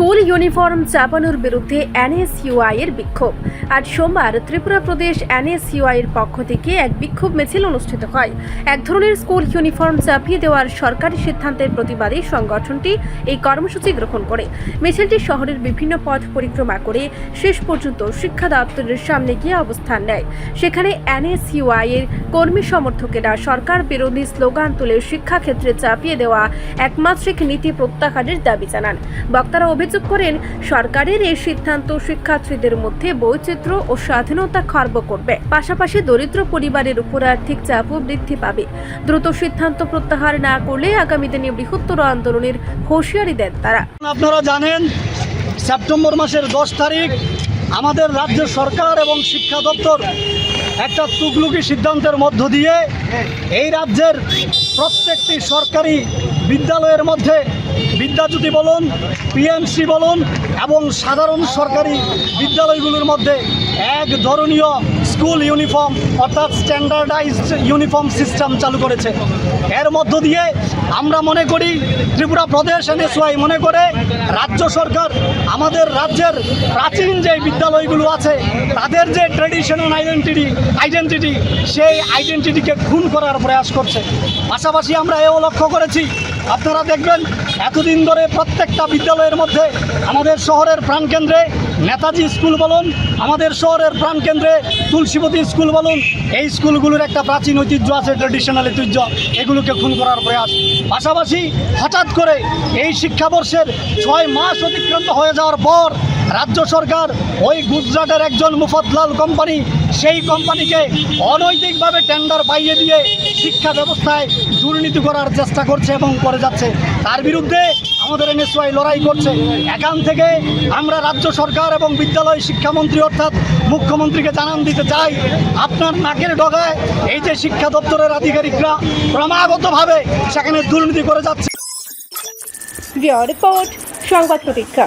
School uniform চাপানোর বিরুদ্ধে NSUI এর বিক্ষোভ। আজ সোমবার ত্রিপুরা প্রদেশ এনএসইউআই এর পক্ষ থেকে এক বিক্ষোভ মিছিল অনুষ্ঠিত হয়। এক ধরনের স্কুল ইউনিফর্ম চাপিয়ে দেওয়ার সরকারি সিদ্ধান্তের প্রতিবাদে সংগঠনটি এই কর্মসূচি গ্রহণ করে। মিছিলটি শহরের বিভিন্ন পথ পরিক্রমা করে শেষ পর্যন্ত শিক্ষা দপ্তরের সামনে গিয়ে অবস্থান নেয়। সেখানে এনএসইউআই এর কর্মী সমর্থকেরা সরকার বিরোধী স্লোগান তুলে শিক্ষাক্ষেত্রে চাপিয়ে দেওয়া একমাত্রিক নীতি প্রত্যাহারের দাবি জানান। বক্তারা অভিযোগ করেন, সরকারের এই সিদ্ধান্ত শিক্ষার্থীদের মধ্যে বৈচিত্র্য ও স্বাধীনতা খর্ব করবে। পাশাপাশি দরিদ্র পরিবারের উপর আর্থিক চাপও বৃদ্ধি পাবে। দ্রুত সিদ্ধান্ত প্রত্যাহার না করলে আগামী দিনে বৃহত্তর আন্দোলনের হুঁশিয়ারি দেন তারা। আপনারা জানেন, সেপ্টেম্বর মাসের দশ তারিখ আমাদের রাজ্য সরকার এবং শিক্ষা দপ্তর একটা তুগলুকি সিদ্ধান্তের মধ্য দিয়ে এই রাজ্যের প্রত্যেকটি সরকারি বিদ্যালয়ের মধ্যে বিদ্যাজ্যোতি বলুন পিএমসি বলুন এবং সাধারণ সরকারি বিদ্যালয়গুলোর মধ্যে এক ধরনীয় স্কুল ইউনিফর্ম অর্থাৎ স্ট্যান্ডার্ডাইজড ইউনিফর্ম সিস্টেম চালু করেছে। এর মধ্য দিয়ে আমরা মনে করি ত্রিপুরা প্রদেশ এনএসওয়াই মনে করে রাজ্য সরকার, আমাদের রাজ্যের প্রাচীন যে বিদ্যালয়গুলো আছে, তাদের যে ট্রেডিশনাল আইডেন্টিটি আইডেন্টিটি সেই আইডেন্টিটিকে খুন করার প্রয়াস করছে। পাশাপাশি আমরা এও লক্ষ্য করেছি, আপনারা দেখবেন এতদিন ধরে প্রত্যেকটা বিদ্যালয়ের মধ্যে আমাদের শহরের প্রাণকেন্দ্রে নেতাজি স্কুল বলুন, আমাদের শহরের প্রাণকেন্দ্রে তুলসীবতী স্কুল বলুন, এই স্কুলগুলোর একটা প্রাচীন ঐতিহ্য আছে ট্রেডিশনাল ঐতিহ্য। এগুলোকে খুন করার প্রয়াস। পাশাপাশি হঠাৎ করে এই শিক্ষাবর্ষের ছয় মাস অতিক্রান্ত হয়ে যাওয়ার পর রাজ্য সরকার ওই গুজরাটের একজন মুফতলাল কোম্পানি, সেই কোম্পানিকে অনৈতিকভাবে টেন্ডার পাইয়ে দিয়ে শিক্ষা ব্যবস্থায় দুর্নীতি করার চেষ্টা করছে এবং করে যাচ্ছে। তার বিরুদ্ধে আমাদের এনএসওয়াই লড়াই করছে। এখান থেকে আমরা রাজ্য সরকার এবং বিদ্যালয় শিক্ষামন্ত্রী অর্থাৎ মুখ্যমন্ত্রীকে জানান দিতে চাই, আপনার নাকের ডগায় এই যে শিক্ষা দপ্তরের আধিকারিকরা ক্রমাগতভাবে সেখানে দুর্নীতি করে যাচ্ছে। রিপোর্ট, সংবাদ প্রতীক্ষা।